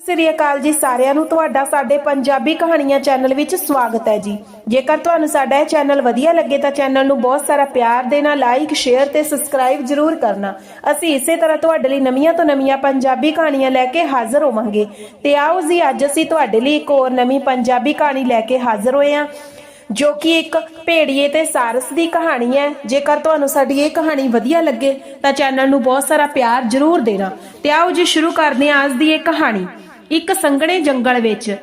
ਸਤਿ ਸ੍ਰੀ ਅਕਾਲ ਜੀ ਸਾਰਿਆਂ ਨੂੰ। ਤੁਹਾਡਾ ਸਾਡੇ ਪੰਜਾਬੀ ਕਹਾਣੀਆਂ ਚੈਨਲ ਵਿੱਚ ਸਵਾਗਤ ਹੈ ਜੀ। ਜੇਕਰ ਤੁਹਾਨੂੰ ਸਾਡਾ ਇਹ ਚੈਨਲ ਵਧੀਆ ਲੱਗੇ ਤਾਂ ਚੈਨਲ ਨੂੰ ਬਹੁਤ ਸਾਰਾ ਪਿਆਰ ਦੇਣਾ ਲਾਈਕ ਸ਼ੇਅਰ ਤੇ ਸਬਸਕ੍ਰਾਈਬ ਜਰੂਰ ਕਰਨਾ। ਅਸੀਂ ਇਸੇ ਤਰ੍ਹਾਂ ਤੁਹਾਡੇ ਲਈ ਨਵੀਆਂ ਤੋਂ ਨਵੀਆਂ ਪੰਜਾਬੀ ਕਹਾਣੀਆਂ ਲੈ ਕੇ ਹਾਜ਼ਰ ਹੋਵਾਂਗੇ। ਤੇ ਆਓ ਜੀ, ਅੱਜ ਅਸੀਂ ਤੁਹਾਡੇ ਲਈ ਇੱਕ ਹੋਰ ਨਵੀਂ ਪੰਜਾਬੀ ਕਹਾਣੀ ਲੈ ਕੇ ਹਾਜ਼ਰ ਹੋਏ ਹਾਂ, ਜੋ ਕਿ ਇੱਕ ਭੇੜੀਏ ਤੇ ਸਾਰਸ ਦੀ ਕਹਾਣੀ ਹੈ। ਜੇਕਰ ਤੁਹਾਨੂੰ ਸਾਡੀ ਇਹ ਕਹਾਣੀ ਵਧੀਆ ਲੱਗੇ ਤਾਂ ਚੈਨਲ ਨੂੰ ਬਹੁਤ ਸਾਰਾ ਪਿਆਰ ਜਰੂਰ ਦੇਣਾ। ਤੇ ਆਓ ਜੀ, ਸ਼ੁਰੂ ਕਰਦੇ ਹਾਂ ਅੱਜ ਦੀ ਇਹ ਕਹਾਣੀ। ਇੱਕ ਸੰਘਣੇ ਜੰਗਲ ਵਿੱਚ,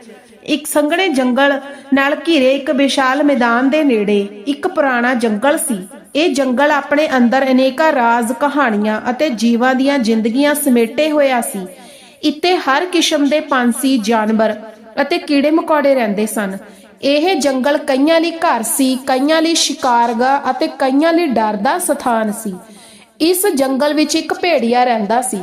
ਇੱਕ ਸੰਘਣੇ ਜੰਗਲ ਨਾਲ ਘਿਰੇ ਇੱਕ ਵਿਸ਼ਾਲ ਮੈਦਾਨ ਦੇ ਨੇੜੇ ਇੱਕ ਪੁਰਾਣਾ ਜੰਗਲ ਸੀ। ਇਹ ਜੰਗਲ ਆਪਣੇ ਅੰਦਰ ਅਨੇਕਾਂ ਰਾਜ਼, ਕਹਾਣੀਆਂ ਅਤੇ ਜੀਵਾਂ ਦੀਆਂ ਜ਼ਿੰਦਗੀਆਂ ਸਮੇਟੇ ਹੋਇਆ ਸੀ। ਇੱਥੇ ਹਰ ਕਿਸਮ ਦੇ ਪੰਛੀ, ਜਾਨਵਰ ਅਤੇ ਕੀੜੇ ਮਕੌੜੇ ਰਹਿੰਦੇ ਸਨ। ਇਹ ਜੰਗਲ ਕਈਆਂ ਲਈ ਘਰ ਸੀ, ਕਈਆਂ ਲਈ ਸ਼ਿਕਾਰਗਾ ਅਤੇ ਕਈਆਂ ਲਈ ਡਰ ਦਾ ਸਥਾਨ ਸੀ। ਇਸ ਜੰਗਲ ਵਿੱਚ ਇੱਕ ਭੇੜੀਆ ਰਹਿੰਦਾ ਸੀ।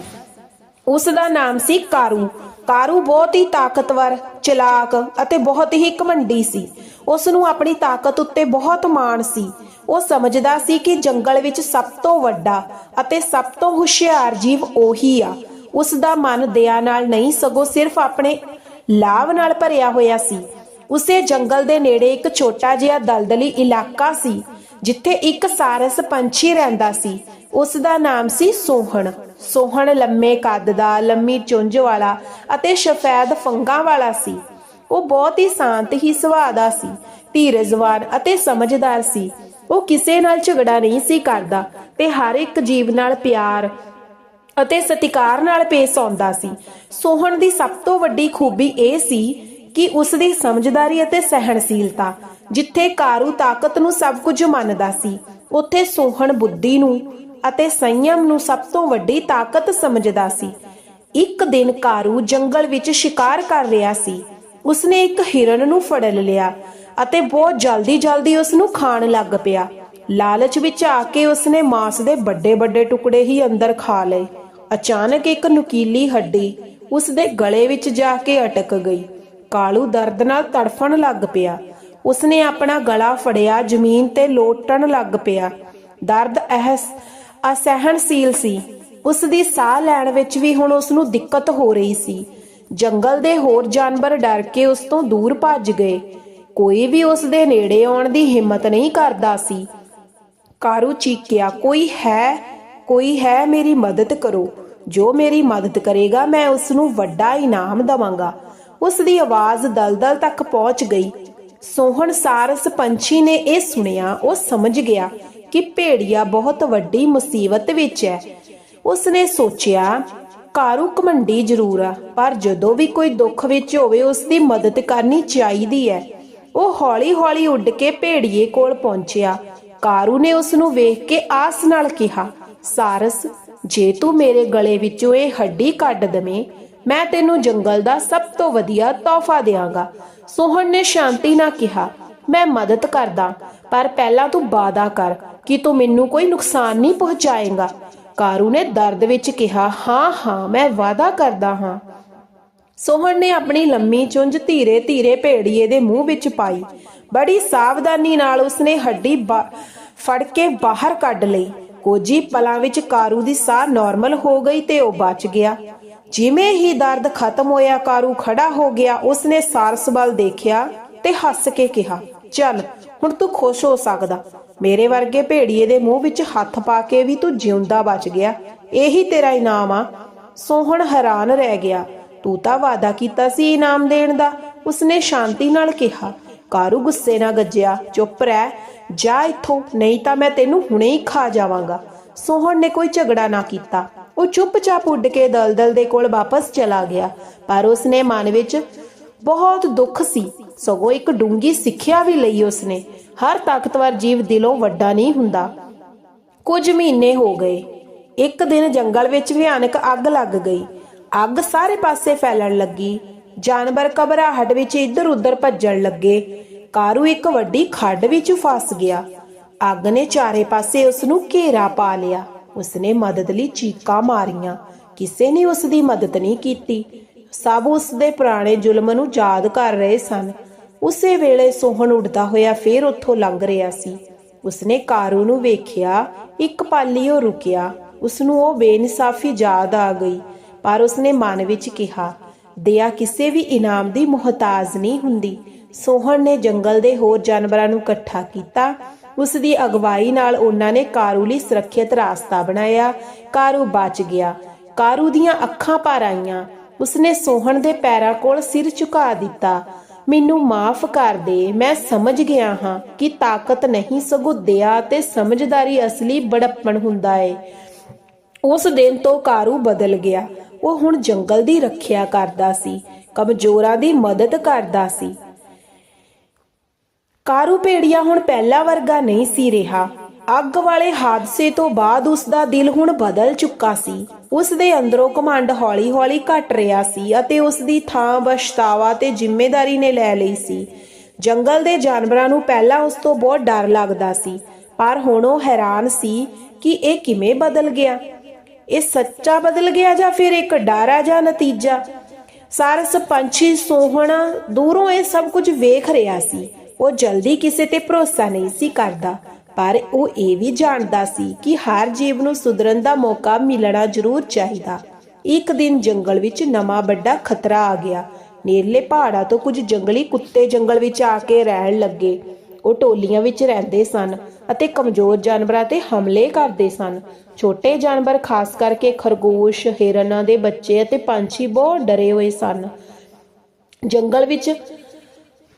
ਉਸ ਦਾ ਨਾਮ ਸੀ ਕਾਰੂ। ਕਾਰੂ ਬਹੁਤ ਹੀ ਤਾਕਤਵਰ, ਚਲਾਕ ਅਤੇ ਬਹੁਤ ਹੀ ਘਮੰਡੀ ਸੀ। ਉਸ ਨੂੰ ਆਪਣੀ ਤਾਕਤ ਉੱਤੇ ਬਹੁਤ ਮਾਣ ਸੀ। ਉਹ ਸਮਝਦਾ ਸੀ ਕਿ ਜੰਗਲ ਵਿੱਚ ਸਭ ਤੋਂ ਵੱਡਾ ਅਤੇ ਸਭ ਤੋਂ ਹੁਸ਼ਿਆਰ ਜੀਵ ਉਹੀ ਆ। ਉਸ ਦਾ ਮਨ ਦਇਆ ਨਾਲ ਨਹੀਂ ਸਗੋਂ ਸਿਰਫ ਆਪਣੇ ਲਾਭ ਨਾਲ ਭਰਿਆ ਹੋਇਆ ਸੀ। ਉਸੇ ਜੰਗਲ ਦੇ ਨੇੜੇ ਇੱਕ ਛੋਟਾ ਜਿਹਾ ਦਲਦਲੀ ਇਲਾਕਾ ਸੀ, ਜਿੱਥੇ ਇੱਕ ਸਾਰਸ ਪੰਛੀ ਰਹਿੰਦਾ ਸੀ। ਉਸ ਦਾ ਨਾਮ ਸੀ ਸੋਹਣ। ਸੋਹਣ, ਲੰਮੇ ਕੱਦ ਦਾ, ਲੰਮੀ ਚੁੰਝ ਵਾਲਾ ਅਤੇ ਸਫੈਦ ਫੰਗਾਂ ਵਾਲਾ ਸੀ। ਉਹ ਬਹੁਤ ਹੀ ਸ਼ਾਂਤ, ਹੀ ਸੁਭਾਅ ਦਾ ਸੀ, ਧੀਰਜਵਾਨ ਅਤੇ ਸਮਝਦਾਰ ਸੀ। ਉਹ ਕਿਸੇ ਨਾਲ ਝਗੜਾ ਨਹੀਂ ਸੀ ਕਰਦਾ ਤੇ ਹਰ ਇੱਕ ਜੀਵ ਨਾਲ ਪਿਆਰ ਅਤੇ ਸਤਿਕਾਰ ਨਾਲ ਪੇਸ਼ ਆਉਂਦਾ ਸੀ। ਸੋਹਣ ਦੀ ਸਭ ਤੋਂ ਵੱਡੀ ਖੂਬੀ ਇਹ ਸੀ ਕਿ ਉਸ ਦੀ ਸਮਝਦਾਰੀ ਅਤੇ ਸਹਿਣਸ਼ੀਲਤਾ, ਜਿੱਥੇ ਕਾਰੂ ਤਾਕਤ ਨੂੰ ਸਭ ਕੁਝ ਮੰਨਦਾ ਸੀ, ਉੱਥੇ ਸੋਹਣ ਬੁੱਧੀ ਨੂੰ ਅਤੇ ਸੰਯਮ ਨੂੰ ਸਭ ਤੋਂ ਵੱਡੀ ਤਾਕਤ ਸਮਝਦਾ ਸੀ। ਇੱਕ ਦਿਨ ਕਾਰੂ ਜੰਗਲ ਵਿੱਚ ਸ਼ਿਕਾਰ ਕਰ ਰਿਹਾ ਸੀ। ਉਸਨੇ ਇੱਕ ਹਿਰਨ ਨੂੰ ਫੜ ਲਿਆ ਅਤੇ ਬਹੁਤ ਜਲਦੀ-ਜਲਦੀ ਉਸ ਨੂੰ ਖਾਣ ਲੱਗ ਪਿਆ। ਲਾਲਚ ਵਿੱਚ ਆ ਕੇ ਉਸਨੇ ਮਾंस ਦੇ ਵੱਡੇ-ਵੱਡੇ ਟੁਕੜੇ ਹੀ ਅੰਦਰ ਖਾ ਲਏ। ਅਚਾਨਕ ਇੱਕ ਨੁਕੀਲੀ ਹੱਡੀ ਉਸ ਦੇ ਗਲੇ ਵਿੱਚ ਜਾ ਕੇ ਅਟਕ ਗਈ। ਕਾਲੂ ਦਰਦ ਨਾਲ ਤੜਫਣ ਲੱਗ ਪਿਆ। ਉਸਨੇ ਆਪਣਾ ਗਲਾ ਫੜਿਆ, ਜ਼ਮੀਨ ਤੇ ਲੋਟਣ ਲੱਗ ਪਿਆ। ਦਰਦ ਅਹਸ ਅਸਹਿਣਸ਼ੀਲ ਸੀ। ਉਸ ਦੀ ਸਾਹ ਲੈਣ ਵਿੱਚ ਵੀ ਹੁਣ ਉਸ ਨੂੰ ਦਿੱਕਤ ਹੋ ਰਹੀ ਸੀ। ਜੰਗਲ ਦੇ ਹੋਰ ਜਾਨਵਰ ਡਰ ਕੇ ਉਸ ਤੋਂ ਦੂਰ ਭੱਜ ਗਏ। ਕੋਈ ਵੀ ਉਸ ਦੇ ਨੇੜੇ ਆਉਣ ਦੀ ਹਿੰਮਤ ਨਹੀਂ ਕਰਦਾ ਸੀ। ਕਾਰੂ ਚੀਕਿਆ, ਕੋਈ ਹੈ ਕੋਈ ਹੈ ਮੇਰੀ ਮਦਦ ਕਰੋ। ਜੋ ਮੇਰੀ ਮਦਦ ਕਰੇਗਾ, ਮੈਂ ਉਸ ਨੂੰ ਵੱਡਾ ਇਨਾਮ ਦਵਾਂਗਾ। ਉਸ ਦੀ ਆਵਾਜ਼ ਦਲਦਲ ਤੱਕ ਪਹੁੰਚ ਗਈ। ਸੋਹਣ ਸਾਰਸ ਪੰਛੀ ਨੇ ਇਹ ਸੁਣਿਆ, ਉਹ ਸਮਝ ਗਿਆ ਕਿ ਭੇੜੀਆ ਬਹੁਤ ਵੱਡੀ ਮੁਸੀਬਤ ਵਿੱਚ ਹੈ। ਉਸਨੇ ਸੋਚਿਆ, ਕਾਰੂ ਕਮੰਡੀ ਜ਼ਰੂਰ ਆ, ਪਰ ਜਦੋਂ ਵੀ ਕੋਈ ਦੁੱਖ ਵਿੱਚ ਹੋਵੇ ਉਸ ਦੀ ਮਦਦ ਕਰਨੀ ਚਾਹੀਦੀ ਹੈ। ਉਹ ਹੌਲੀ-ਹੌਲੀ ਉੱਡ ਕੇ ਭੇੜੀਏ ਕੋਲ ਪਹੁੰਚਿਆ। ਕਾਰੂ ਨੇ ਉਸ ਨੂੰ ਵੇਖ ਕੇ ਆਸ ਨਾਲ ਕਿਹਾ, ਸਾਰਸ, ਜੇ ਤੂੰ ਮੇਰੇ ਗਲੇ ਵਿੱਚੋਂ ਇਹ ਹੱਡੀ ਕੱਢ ਦਵੇਂ, ਮੈਂ ਤੈਨੂੰ ਜੰਗਲ ਦਾ ਸਭ ਤੋਂ ਵਧੀਆ ਤੋਹਫਾ ਦੇਵਾਂਗਾ ਸੋਹਣ ਨੇ ਸ਼ਾਂਤੀ ਨਾਲ ਕਿਹਾ ਮੈਂ ਮਦਦ ਕਰਦਾ, ਪਰ ਪਹਿਲਾਂ ਤੂੰ ਵਾਅਦਾ ਕਰ ਕਿ ਤੂੰ ਮੈਨੂੰ ਕੋਈ ਨੁਕਸਾਨ ਨਹੀਂ ਪਹੁੰਚਾਏਗਾ। ਕਾਰੂ ਨੇ ਦਰਦ ਵਿੱਚ ਕਿਹਾ, ਹਾਂ ਹਾਂ, ਮੈਂ ਵਾਅਦਾ ਕਰਦਾ ਹਾਂ। ਸੋਹਣ ਨੇ ਆਪਣੀ ਲੰਮੀ ਚੁੰਝ ਧੀਰੇ ਧੀਰੇ ਭੇੜੀਏ ਦੇ ਮੂੰਹ ਵਿੱਚ ਪਾਈ। ਬੜੀ ਸਾਵਧਾਨੀ ਨਾਲ ਉਸਨੇ ਹੱਡੀ ਫੜ ਕੇ ਬਾਹਰ ਕੱਢ ਲਈ। ਕੋਜੀ ਪਲਾਂ ਵਿੱਚ ਕਾਰੂ ਦੀ ਸਾਹ ਨਾਰਮਲ ਹੋ ਗਈ ਤੇ ਉਹ ਬਚ ਗਿਆ। ਜਿਵੇਂ ਹੀ ਦਰਦ ਖਤਮ ਹੋਇਆ, ਕਾਰੂ ਖੜਾ ਹੋ ਗਿਆ, ਉਸਨੇ ਸਾਰਸ ਵੱਲ ਦੇਖਿਆ ਤੇ ਹੱਸ ਕੇ ਕਿਹਾ ਚੱਲ, ਹੁਣ ਤੂੰ ਖੁਸ਼ ਹੋ ਸਕਦਾ। ਮੇਰੇ ਵਰਗੇ ਭੇੜੀਏ ਦੇ ਮੂੰਹ ਵਿੱਚ ਹੱਥ ਪਾ ਕੇ ਵੀ ਤੂੰ ਜਿਉਂਦਾ ਬਚ ਗਿਆ। ਇਹੀ ਤੇਰਾ ਇਨਾਮ ਆ। ਸੋਹਣ ਹੈਰਾਨ ਰਹਿ ਗਿਆ। ਤੂੰ ਤਾਂ ਵਾਅਦਾ ਕੀਤਾ ਸੀ ਇਨਾਮ ਦੇਣ ਦਾ। ਉਸਨੇ ਸ਼ਾਂਤੀ ਨਾਲ ਕਿਹਾ, ਕਾਰੂ ਗੁੱਸੇ ਨਾਲ ਗੱਜਿਆ, ਚੁੱਪ ਰਹਿ। ਜਾ ਇੱਥੋਂ, ਨਹੀਂ ਤਾਂ ਮੈਂ ਤੈਨੂੰ ਹੁਣੇ ਹੀ ਖਾ ਜਾਵਾਂਗਾ। ਸੋਹਣ ਨੇ ਕੋਈ ਝਗੜਾ ਨਾ ਕੀਤਾ। ਉਹ ਚੁੱਪਚਾਪ ਉੱਡ ਕੇ ਦਲਦਲ ਦੇ ਕੋਲ ਵਾਪਸ ਚਲਾ ਗਿਆ। ਪਰ ਉਸਨੇ ਮਨ ਵਿੱਚ ਬਹੁਤ ਦੁੱਖ ਸੀ। ਸਗੋਂ ਇੱਕ ਡੂੰਗੀ ਸਿੱਖਿਆ ਵੀ ਲਈ ਉਸਨੇ। ਹਰ ਤਾਕਤਵਰ ਜੀਵ ਦਿਲੋਂ ਵੱਡਾ ਨਹੀਂ ਹੁੰਦਾ। ਕੁਝ ਮਹੀਨੇ ਹੋ ਗਏ। ਇੱਕ ਦਿਨ ਜੰਗਲ ਵਿੱਚ ਭਿਆਨਕ ਅੱਗ ਲੱਗ ਗਈ। ਅੱਗ ਸਾਰੇ ਪਾਸੇ ਫੈਲਣ ਲੱਗੀ। ਜਾਨਵਰ ਘਬਰਾਹਟ ਵਿੱਚ ਇੱਧਰ ਉੱਧਰ ਭੱਜਣ ਲੱਗੇ। ਕਾਰੂ ਇੱਕ ਵੱਡੀ ਖੱਡ ਵਿੱਚ ਫਸ ਗਿਆ। ਅੱਗ ਨੇ ਚਾਰੇ ਪਾਸੇ ਉਸ ਨੂੰ ਘੇਰਾ ਪਾ ਲਿਆ। ਉਸਨੇ ਮਦਦ ਲਈ ਚੀਕਾਂ ਮਾਰੀਆਂ। ਕਿਸੇ ਨੇ ਉਸ ਦੀ ਮਦਦ ਨਹੀਂ ਕੀਤੀ। ਸਭ ਉਸ ਦੇ ਪੁਰਾਣੇ ਜ਼ੁਲਮ ਨੂੰ ਯਾਦ ਕਰ ਰਹੇ ਸਨ। ਉਸੇ ਵੇਲੇ ਸੋਹਣ ਉੱਡਦਾ ਹੋਇਆ ਫੇਰ ਉੱਥੋਂ ਲੰਘ ਰਿਹਾ ਸੀ। ਉਸਨੇ ਕਾਰੂ ਨੂੰ ਵੇਖਿਆ, ਇੱਕ ਪਾਲੀ ਉਹ ਰੁਕਿਆ। ਉਸ ਨੂੰ ਉਹ ਬੇਇਨਸਾਫੀ ਯਾਦ ਆ ਗਈ, ਪਰ ਉਸਨੇ ਮਨ ਵਿੱਚ ਕਿਹਾ ਦਇਆ ਕਿਸੇ ਵੀ ਇਨਾਮ ਦੀ ਮੁਹਤਾਜ ਨਹੀਂ ਹੁੰਦੀ। ਸੋਹਣ ਨੇ ਜੰਗਲ ਦੇ ਹੋਰ ਜਾਨਵਰਾਂ ਨੂੰ ਇਕੱਠਾ ਕੀਤਾ। ਉਸ ਦੀ ਅਗਵਾਈ ਨਾਲ ਉਹਨਾਂ ਨੇ ਕਾਰੂ ਲਈ ਸੁਰੱਖਿਅਤ ਰਾਸਤਾ ਬਣਾਇਆ। ਕਾਰੂ ਬਚ ਗਿਆ। ਕਾਰੂ ਦੀਆਂ ਅੱਖਾਂ ਭਰ ਆਈਆਂ। ਉਸਨੇ ਸੋਹਣ ਦੇ ਪੈਰਾਂ ਕੋਲ ਸਿਰ ਝੁਕਾ ਦਿੱਤਾ। ਮੈਨੂੰ ਮਾਫ ਕਰ ਦੇ, ਮੈਂ ਸਮਝ ਗਿਆ ਹਾਂ ਕਿ ਤਾਕਤ ਨਹੀਂ ਸਗੋਂ ਦਇਆ ਤੇ ਸਮਝਦਾਰੀ ਅਸਲੀ ਬੜਪਣ ਹੁੰਦਾ ਏ। ਉਸ ਦਿਨ ਤੋਂ ਕਾਰੂ ਬਦਲ ਗਿਆ। ਉਹ ਹੁਣ ਜੰਗਲ ਦੀ ਰੱਖਿਆ ਕਰਦਾ ਸੀ, ਕਮਜ਼ੋਰਾਂ ਦੀ ਮਦਦ ਕਰਦਾ ਸੀ। ਕਾਰੂ ਭੇੜੀਆ ਹੁਣ ਪਹਿਲਾ ਵਰਗਾ ਨਹੀਂ ਸੀ ਰਿਹਾ। ਅੱਗ ਵਾਲੇ ਹਾਦਸੇ ਤੋਂ ਬਾਅਦ ਉਸ ਦਾ ਦਿਲ ਹੁਣ ਬਦਲ ਚੁੱਕਾ ਸੀ। ਉਸ ਦੇ ਅੰਦਰੋਂ ਘਮੰਡ ਹੌਲੀ-ਹੌਲੀ ਘਟ ਰਿਹਾ ਸੀ ਅਤੇ ਉਸ ਦੀ ਥਾਂ ਬਸ਼ਤਾਵਾ ਤੇ ਜ਼ਿੰਮੇਵਾਰੀ ਨੇ ਲੈ ਲਈ ਸੀ। ਜੰਗਲ ਦੇ ਜਾਨਵਰਾਂ ਨੂੰ ਪਹਿਲਾਂ ਉਸ ਤੋਂ ਬਹੁਤ ਡਰ ਲੱਗਦਾ ਸੀ, ਪਰ ਹੁਣ ਉਹ ਹੈਰਾਨ ਸੀ ਕਿ ਇਹ ਕਿਵੇਂ ਬਦਲ ਗਿਆ। ਇਹ ਸੱਚਾ ਬਦਲ ਗਿਆ ਜਾਂ ਫਿਰ ਇੱਕ ਡਰ ਆ ਜਾਂ ਨਤੀਜਾ? ਸਾਰਸ ਪੰਛੀ ਸੋਹਣਾ ਦੂਰੋਂ ਇਹ ਸਭ ਕੁਝ ਵੇਖ ਰਿਹਾ ਸੀ। ਉਹ ਜਲਦੀ ਕਿਸੇ ਤੇ ਭਰੋਸਾ ਨਹੀਂ ਸੀ ਕਰਦਾ। ਪਰ ਉਹ ਇਹ ਵੀ ਜਾਣਦਾ ਸੀ ਕਿ ਹਰ ਜੀਵ ਨੂੰ ਸੁਧਰਨ ਦਾ ਮੌਕਾ ਮਿਲਣਾ ਜ਼ਰੂਰ ਚਾਹੀਦਾ। ਇੱਕ ਦਿਨ ਜੰਗਲ ਵਿੱਚ ਨਵਾਂ ਵੱਡਾ ਖਤਰਾ ਆ ਗਿਆ। ਨੇੜਲੇ ਪਹਾੜਾਂ ਤੋਂ ਕੁਝ ਜੰਗਲੀ ਕੁੱਤੇ ਜੰਗਲ ਵਿੱਚ ਆ ਕੇ ਰਹਿਣ ਲੱਗੇ। ਉਹ ਟੋਲੀਆਂ ਵਿੱਚ ਰਹਿੰਦੇ ਸਨ ਅਤੇ ਕਮਜ਼ੋਰ ਜਾਨਵਰਾਂ ਤੇ ਹਮਲੇ ਕਰਦੇ ਸਨ। ਛੋਟੇ ਜਾਨਵਰ ਖਾਸ ਕਰਕੇ ਖਰਗੋਸ਼, ਹਿਰਨਾਂ ਦੇ ਬੱਚੇ ਅਤੇ ਪੰਛੀ ਬਹੁਤ ਡਰੇ ਹੋਏ ਸਨ। ਜੰਗਲ ਵਿੱਚ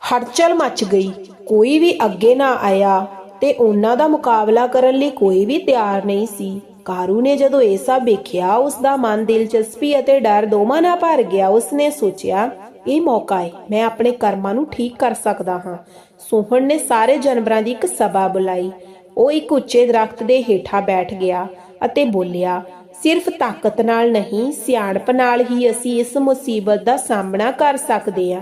ਹੜਚਲ ਮਚ ਗਈ। ਕੋਈ ਵੀ ਅੱਗੇ ਨਾ ਆਇਆ। ਤੇ ਉਹਨਾਂ ਦਾ ਮੁਕਾਬਲਾ ਕਰਨ ਲਈ ਕੋਈ ਵੀ ਤਿਆਰ ਨਹੀਂ ਸੀ। ਕਾਰੂ ਨੇ ਜਦੋਂ ਇਹ ਸਭ ਵੇਖਿਆ ਉਸ ਦਾ ਮਨ ਦਿਲਚਸਪੀ ਅਤੇ ਡਰ ਦੋਵਾਂ ਨਾਲ ਭਰ ਗਿਆ। ਉਸਨੇ ਸੋਚਿਆ, ਇਹ ਮੌਕਾ ਹੈ ਮੈਂ ਆਪਣੇ ਕਰਮਾਂ ਨੂੰ ਠੀਕ ਕਰ ਸਕਦਾ ਹਾਂ। ਸੋਹਣ ਨੇ ਸਾਰੇ ਜਾਨਵਰਾਂ ਦੀ ਇੱਕ ਸਭਾ ਬੁਲਾਈ। ਉਹ ਇੱਕ ਉੱਚੇ ਦਰਖਤ ਦੇ ਹੇਠਾਂ ਬੈਠ ਗਿਆ ਅਤੇ ਬੋਲਿਆ, ਸਿਰਫ ਤਾਕਤ ਨਾਲ ਨਹੀਂ, ਸਿਆਣਪ ਨਾਲ ਹੀ ਅਸੀਂ ਇਸ ਮੁਸੀਬਤ ਦਾ ਸਾਹਮਣਾ ਕਰ ਸਕਦੇ ਹਾਂ।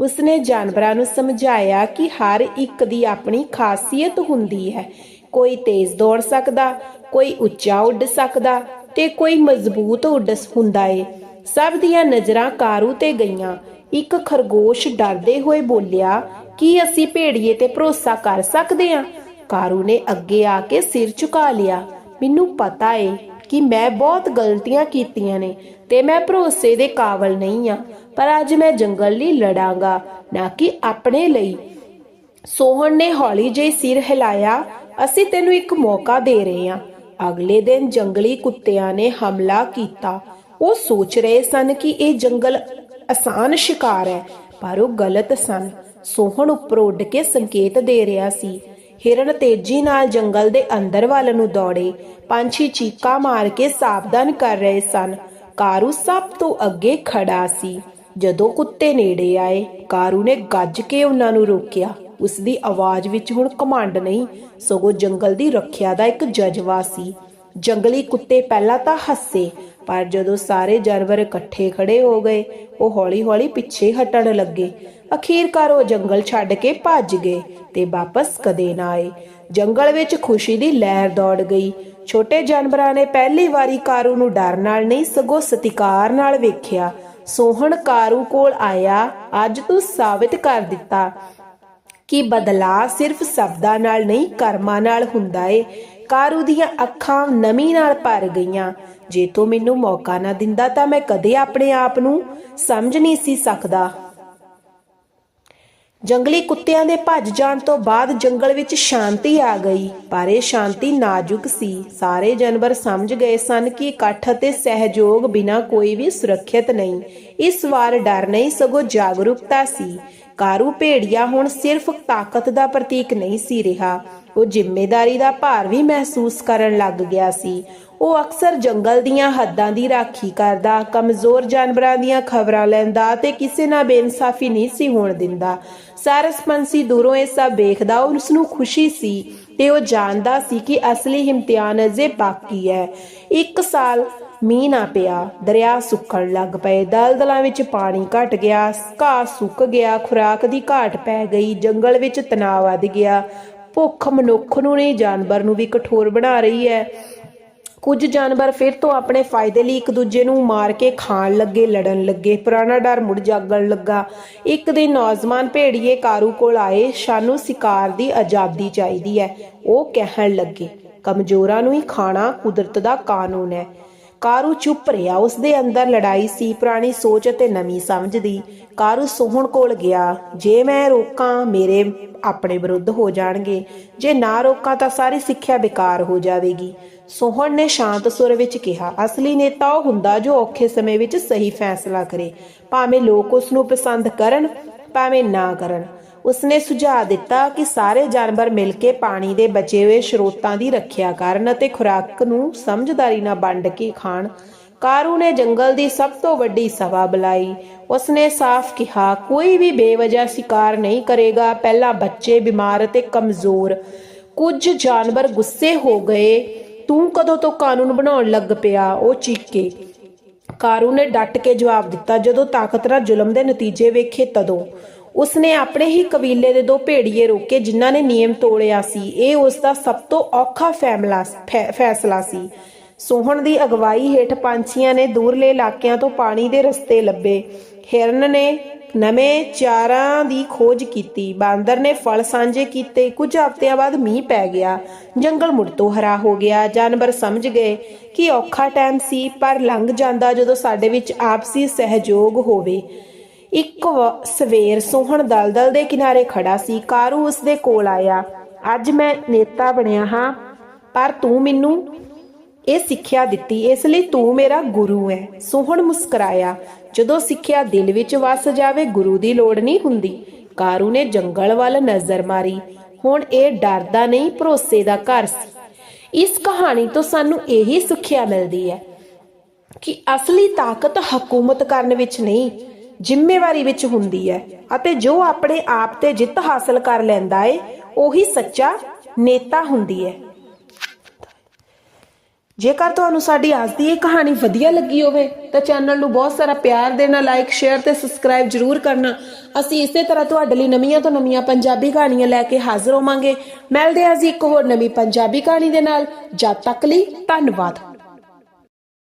ਉਸਨੇ ਜਾਨਵਰਾਂ ਨੂੰ ਸਮਝਾਇਆ ਕਿ ਹਰ ਇੱਕ ਦੀ ਆਪਣੀ ਖਾਸੀਅਤ ਹੁੰਦੀ ਹੈ। ਕੋਈ ਤੇਜ਼ ਦੌੜ ਸਕਦਾ, ਕੋਈ ਉੱਚਾ ਉੱਡ ਸਕਦਾ ਤੇ ਕੋਈ ਮਜ਼ਬੂਤ ਉੱਡ ਹੁੰਦਾ ਏ। ਸਭ ਦੀਆਂ ਨਜ਼ਰਾਂ ਕਾਰੂ ਤੇ ਗਈਆਂ। ਇੱਕ ਖਰਗੋਸ਼ ਡਰਦੇ ਹੋਏ ਬੋਲਿਆ, ਕਿ ਅਸੀਂ ਭੇੜੀਏ ਤੇ ਭਰੋਸਾ ਕਰ ਸਕਦੇ ਹਾਂ ਕਾਰੂ ਨੇ ਅੱਗੇ ਆ ਕੇ ਸਿਰ ਝੁਕਾ ਲਿਆ। ਮੈਨੂੰ ਪਤਾ ਏ ਕਿ ਮੈਂ ਬਹੁਤ ਗਲਤੀਆਂ ਕੀਤੀਆਂ ਨੇ ਤੇ ਮੈਂ ਭਰੋਸੇ ਦੇ ਕਾਬਲ ਨਹੀਂ ਆ। ਪਰ ਅੱਜ ਮੈਂ ਜੰਗਲ ਲਈ ਲੜਾਂਗਾ, ਨਾ ਕਿ ਆਪਣੇ ਲਈ। ਸੋਹਣ ਨੇ ਹੌਲੀ ਜਿਹੀ ਸਿਰ ਹਿਲਾਇਆ, ਅਸੀਂ ਤੈਨੂੰ ਇੱਕ ਮੌਕਾ ਦੇ ਰਹੇ ਹਾਂ। ਅਗਲੇ ਦਿਨ ਜੰਗਲੀ ਕੁੱਤਿਆਂ ਨੇ ਹਮਲਾ ਕੀਤਾ। ਉਹ ਸੋਚ ਰਹੇ ਸਨ ਕਿ ਇਹ ਜੰਗਲ ਆਸਾਨ ਸ਼ਿਕਾਰ ਹੈ, ਪਰ ਉਹ ਗਲਤ ਸਨ। ਸੋਹਣ ਉੱਪਰ ਉੱਡ ਕੇ ਸੰਕੇਤ ਦੇ ਰਿਹਾ ਸੀ। ਹਿਰਨ ਤੇਜ਼ੀ ਨਾਲ ਜੰਗਲ ਦੇ ਅੰਦਰ ਵੱਲ ਨੂੰ ਦੌੜੇ। ਪੰਛੀ ਚੀਕਾਂ ਮਾਰ ਕੇ ਸਾਵਧਾਨ ਕਰ ਰਹੇ ਸਨ। ਕਾਰੂ ਸਭ ਤੋਂ ਅੱਗੇ ਖੜਾ ਸੀ। ਜਦੋਂ ਕੁੱਤੇ ਨੇੜੇ ਆਏ, ਕਾਰੂ ਨੇ ਗੱਜ ਕੇ ਉਹਨਾਂ ਨੂੰ ਰੋਕਿਆ। ਉਸ ਦੀ ਆਵਾਜ਼ ਵਿੱਚ ਹੁਣ ਘਮੰਡ ਨਹੀਂ, ਸਗੋਂ ਜੰਗਲ ਦੀ ਰੱਖਿਆ ਦਾ ਇੱਕ ਜਜ਼ਬਾ ਸੀ। ਜੰਗਲੀ ਕੁੱਤੇ ਪਹਿਲਾਂ ਤਾਂ ਹੱਸੇ, ਪਰ ਜਦੋਂ ਸਾਰੇ ਜਾਨਵਰ ਇਕੱਠੇ ਖੜੇ ਹੋ ਗਏ, ਉਹ ਹੌਲੀ-ਹੌਲੀ ਪਿੱਛੇ ਹਟਣ ਲੱਗੇ। ਅਖੀਰਕਾਰ ਉਹ ਜੰਗਲ ਛੱਡ ਕੇ ਭੱਜ ਗਏ ਤੇ ਵਾਪਸ ਕਦੇ ਨਾ ਆਏ। ਜੰਗਲ ਵਿੱਚ ਖੁਸ਼ੀ ਦੀ ਲਹਿਰ ਦੌੜ ਗਈ। ਛੋਟੇ ਜਾਨਵਰਾਂ ਨੇ ਪਹਿਲੀ ਵਾਰੀ ਕਾਰੂ ਨੂੰ ਡਰ ਨਾਲ ਨਹੀਂ, ਸਗੋਂ ਸਤਿਕਾਰ ਨਾਲ ਵੇਖਿਆ। ਸੋਹਣ ਕਾਰੂ ਕੋਲ ਆਇਆ, ਅੱਜ ਤੂੰ ਸਾਬਿਤ ਕਰ ਦਿੱਤਾ ਕਿ ਬਦਲਾ ਸਿਰਫ ਸ਼ਬਦਾਂ ਨਾਲ ਨਹੀਂ, ਕਰਮਾਂ ਨਾਲ ਹੁੰਦਾ ਏ। ਕਾਰੂ ਦੀਆਂ ਅੱਖਾਂ ਨਮੀ ਨਾਲ ਭਰ ਗਈਆਂ। ਜੇ ਤੂੰ ਮੈਨੂੰ ਮੌਕਾ ਨਾ ਦਿੰਦਾ ਤਾਂ ਮੈਂ ਕਦੇ ਆਪਣੇ ਆਪ ਨੂੰ ਸਮਝ ਨਹੀਂ ਸੀ ਸਕਦਾ। ਜੰਗਲੀ ਕੁੱਤਿਆਂ ਦੇ ਭੱਜ ਜਾਣ ਤੋਂ ਬਾਅਦ ਜੰਗਲ ਵਿੱਚ ਸ਼ਾਂਤੀ ਆ ਗਈ, ਪਰ ਇਹ ਸ਼ਾਂਤੀ ਨਾਜ਼ੁਕ ਸੀ। ਸਾਰੇ ਜਾਨਵਰ ਸਮਝ ਗਏ ਸਨ ਕਿ ਇਕੱਠ ਅਤੇ ਸਹਿਯੋਗ ਬਿਨਾਂ ਕੋਈ ਵੀ ਸੁਰੱਖਿਅਤ ਨਹੀਂ। ਇਸ ਵਾਰ ਡਰ ਨਹੀਂ, ਸਗੋਂ ਜਾਗਰੂਕਤਾ ਸੀ। ਕਾਰੂ ਭੇੜੀਆ ਹੁਣ ਸਿਰਫ ਤਾਕਤ ਦਾ ਪ੍ਰਤੀਕ ਨਹੀਂ ਸੀ ਰਿਹਾ। ਉਹ ਜ਼ਿੰਮੇਵਾਰੀ ਦਾ ਭਾਰ ਵੀ ਮਹਿਸੂਸ ਕਰਨ ਲੱਗ ਗਿਆ ਸੀ। ਉਹ ਅਕਸਰ ਜੰਗਲ ਦੀਆਂ ਹੱਦਾਂ ਦੀ ਰਾਖੀ ਕਰਦਾ, ਕਮਜ਼ੋਰ ਜਾਨਵਰਾਂ ਦੀਆਂ ਖਬਰਾਂ ਲੈਂਦਾ ਤੇ ਕਿਸੇ ਨਾਲ ਬੇਇਨਸਾਫੀ ਨਹੀਂ ਸੀ ਹੋਣ ਦਿੰਦਾ। ਸਾਰਸ ਪੰਛੀ ਦੂਰੋਂ ਇਹ ਸਭ ਵੇਖਦਾ ਉਸ ਨੂੰ ਖੁਸ਼ੀ ਸੀ ਤੇ ਉਹ ਜਾਣਦਾ ਸੀ ਕਿ ਅਸਲੀ ਇਮਤਿਹਾਨ ਅਜੇ ਬਾਕੀ ਹੈ। ਇੱਕ ਸਾਲ ਮੀਂਹ ਨਾ ਪਿਆ, ਦਰਿਆ ਸੁੱਕਣ ਲੱਗ ਪਏ। ਦਲਦਲਾਂ ਵਿੱਚ ਪਾਣੀ ਘਟ ਗਿਆ, ਘਾਹ ਸੁੱਕ ਗਿਆ, ਖੁਰਾਕ ਦੀ ਘਾਟ ਪੈ ਗਈ, ਜੰਗਲ ਵਿੱਚ ਤਣਾਅ ਵੱਧ ਗਿਆ। ਭੁੱਖ ਮਨੁੱਖ ਨੂੰ ਨਹੀਂ, ਜਾਨਵਰ ਨੂੰ ਵੀ ਕਠੋਰ ਬਣਾ ਰਹੀ ਹੈ। ਕੁਝ ਜਾਨਵਰ ਫਿਰ ਤੋਂ ਆਪਣੇ ਫਾਇਦੇ ਲਈ ਇੱਕ ਦੂਜੇ ਨੂੰ ਮਾਰ ਕੇ ਖਾਣ ਲੱਗੇ, ਲੜਨ ਲੱਗੇ। ਪੁਰਾਣਾ ਡਰ ਮੁੜ ਜਾਗਣ ਲੱਗਾ। ਇੱਕ ਦਿਨ ਨੌਜਵਾਨ ਭੇੜੀਏ ਕਾਰੂ ਕੋਲ ਆਏ। ਸਾਨੂੰ ਸ਼ਿਕਾਰ ਦੀ ਆਜ਼ਾਦੀ ਚਾਹੀਦੀ ਹੈ। ਉਹ ਕਹਿਣ ਲੱਗੇ, ਕਮਜ਼ੋਰਾਂ ਨੂੰ ਹੀ ਖਾਣਾ ਕੁਦਰਤ ਦਾ ਕਾਨੂੰਨ ਹੈ। ਕਾਰੂ ਚੁੱਪ ਰਿਹਾ ਉਸ ਦੇ ਅੰਦਰ ਲੜਾਈ ਸੀ, ਪੁਰਾਣੀ ਸੋਚ ਅਤੇ ਨਵੀਂ ਸਮਝ ਦੀ। ਕਾਰੂ ਸੋਹਣ ਕੋਲ ਗਿਆ, ਜੇ ਮੈਂ ਰੋਕਾਂ, ਮੇਰੇ ਆਪਣੇ ਵਿਰੁੱਧ ਹੋ ਜਾਣਗੇ। ਜੇ ਨਾ ਰੋਕਾਂ ਤਾਂ ਸਾਰੀ ਸਿੱਖਿਆ ਬੇਕਾਰ ਹੋ ਜਾਵੇਗੀ। ਸੋਹਣ ਨੇ ਸ਼ਾਂਤ ਸੁਰ ਵਿੱਚ ਕਿਹਾ, ਅਸਲੀ ਨੇਤਾ ਉਹ ਹੁੰਦਾ ਜੋ ਔਖੇ ਸਮੇਂ ਵਿੱਚ ਸਹੀ ਫੈਸਲਾ ਕਰੇ। ਭਾਵੇਂ ਲੋਕ ਉਸ ਨੂੰ ਪਸੰਦ ਕਰਨ, ਭਾਵੇਂ ਨਾ ਕਰਨ। ਉਸਨੇ ਸੁਝਾਅ ਦਿੱਤਾ ਕਿ ਸਾਰੇ ਜਾਨਵਰ ਮਿਲ ਕੇ ਪਾਣੀ ਦੇ ਬਚੇ ਹੋਏ ਸਰੋਤਾਂ ਦੀ ਰੱਖਿਆ ਕਰਨ ਅਤੇ ਖੁਰਾਕ ਨੂੰ ਸਮਝਦਾਰੀ ਨਾਲ ਵੰਡ ਕੇ ਖਾਣ। ਕਾਰੂ ਨੇ ਜੰਗਲ ਦੀ ਸਭ ਤੋਂ ਵੱਡੀ ਸਭਾ ਬੁਲਾਈ। ਉਸਨੇ ਸਾਫ਼ ਕਿਹਾ, ਕੋਈ ਵੀ ਬੇਵਜ੍ਹਾ ਸ਼ਿਕਾਰ ਨਹੀਂ ਕਰੇਗਾ। ਪਹਿਲਾਂ ਬੱਚੇ ਬਿਮਾਰ ਅਤੇ ਕਮਜ਼ੋਰ। ਕੁਝ ਜਾਨਵਰ ਗੁੱਸੇ ਹੋ ਗਏ। ਤੂੰ ਕਦੋਂ ਤੋਂ ਕਾਨੂੰਨ ਬਣਾਉਣ ਲੱਗ ਪਿਆ? ਉਹ ਚੀਕੇ। ਕਾਰੂ ਨੇ ਡਟ ਕੇ ਜਵਾਬ ਦਿੱਤਾ, ਜਦੋਂ ਤਾਕਤ ਨਾਲ ਜ਼ੁਲਮ ਦੇ ਨਤੀਜੇ ਵੇਖੇ ਤਦੋਂ। ਉਸਨੇ ਆਪਣੇ ਹੀ ਕਬੀਲੇ ਦੇ ਦੋ ਭੇੜੀਏ ਰੋਕੇ ਜਿਨ੍ਹਾਂ ਨੇ ਨਿਯਮ ਤੋੜਿਆ ਸੀ। ਇਹ ਉਸ ਦਾ ਸਭ ਤੋਂ ਔਖਾ ਫੈਮਲਾ ਫੈਸਲਾ ਸੀ। ਸੋਹਣ ਦੀ ਅਗਵਾਈ ਹੇਠ ਪੰਛੀਆਂ ਨੇ ਦੂਰਲੇ ਇਲਾਕਿਆਂ ਤੋਂ ਪਾਣੀ ਦੇ ਰਸਤੇ ਲੱਭੇ। ਹਿਰਨ ਨੇ ਨਵੇਂ ਚਾਰਾਂ ਦੀ ਖੋਜ ਕੀਤੀ। ਬਾਂਦਰ ਨੇ ਫਲ ਸਾਂਝੇ ਕੀਤੇ। ਕੁਝ ਹਫ਼ਤਿਆਂ ਬਾਅਦ ਮੀਂਹ ਪੈ ਗਿਆ। ਜੰਗਲ ਮੁੜ ਤੋਂ ਹਰਾ ਹੋ ਗਿਆ। ਜਾਨਵਰ ਸਮਝ ਗਏ ਕਿ ਔਖਾ ਟਾਈਮ ਸੀ, ਪਰ ਲੰਘ ਜਾਂਦਾ ਜਦੋਂ ਸਾਡੇ ਵਿੱਚ ਆਪਸੀ ਸਹਿਯੋਗ ਹੋਵੇ। ਇੱਕ ਵ- ਸਵੇਰ ਸੋਹਣ ਦਲਦਲ ਦੇ ਕਿਨਾਰੇ ਖੜਾ ਸੀ, ਕਾਰੂ ਉਸ ਦੇ ਕੋਲ ਆਇਆ। ਅੱਜ ਮੈਂ ਨੇਤਾ ਬਣਿਆ ਹਾਂ, ਪਰ ਤੂੰ ਮੈਨੂੰ ਇਹ ਸਿੱਖਿਆ ਦਿੱਤੀ, ਇਸ ਲਈ ਤੂੰ ਮੇਰਾ ਗੁਰੂ ਹੈ ਸੋਹਣ ਮੁਸਕਰਾਇਆ, ਜਦੋਂ ਸਿੱਖਿਆ ਦਿਲ ਵਿੱਚ ਵਸ ਜਾਵੇ, ਗੁਰੂ ਦੀ ਲੋੜ ਨਹੀਂ ਹੁੰਦੀ। ਕਾਰੂ ਨੇ ਜੰਗਲ ਵੱਲ ਨਜ਼ਰ ਮਾਰੀ। ਹੁਣ ਇਹ ਡਰਦਾ ਨਹੀਂ, ਭਰੋਸੇ ਦਾ ਘਰ ਸੀ। ਇਸ ਕਹਾਣੀ ਤੋਂ ਸਾਨੂੰ ਇਹੀ ਸਿੱਖਿਆ ਮਿਲਦੀ ਹੈ ਕਿ ਅਸਲੀ ਤਾਕਤ ਹਕੂਮਤ ਕਰਨ ਵਿੱਚ ਨਹੀਂ ਜ਼ਿੰਮੇਵਾਰੀ ਵਿੱਚ ਹੁੰਦੀ ਹੈ ਅਤੇ ਜੋ ਆਪਣੇ ਆਪ ਤੇ ਜਿੱਤ ਹਾਸਲ ਕਰ ਲੈਂਦਾ ਏ, ਉਹੀ ਸੱਚਾ ਨੇਤਾ ਹੁੰਦੀ ਹੈ। ਜੇਕਰ ਤੁਹਾਨੂੰ ਸਾਡੀ ਅੱਜ ਦੀ ਇਹ ਕਹਾਣੀ ਵਧੀਆ ਲੱਗੀ ਹੋਵੇ, ਤਾਂ ਚੈਨਲ ਨੂੰ ਬਹੁਤ ਸਾਰਾ ਪਿਆਰ ਦੇਣਾ ਲਾਈਕ ਸ਼ੇਅਰ ਤੇ ਸਬਸਕ੍ਰਾਈਬ ਜਰੂਰ ਕਰਨਾ। ਅਸੀਂ ਇਸੇ ਤਰ੍ਹਾਂ ਤੁਹਾਡੇ ਲਈ ਨਵੀਆਂ ਤੋਂ ਨਵੀਆਂ ਪੰਜਾਬੀ ਕਹਾਣੀਆਂ ਲੈ ਕੇ ਹਾਜ਼ਰ ਹੋਵਾਂਗੇ। ਮਿਲਦੇ ਹਾਂ ਜੀ ਇੱਕ ਹੋਰ ਨਵੀਂ ਪੰਜਾਬੀ ਕਹਾਣੀ ਦੇ ਨਾਲ। ਜਦ ਤੱਕ ਲਈ ਧੰਨਵਾਦ।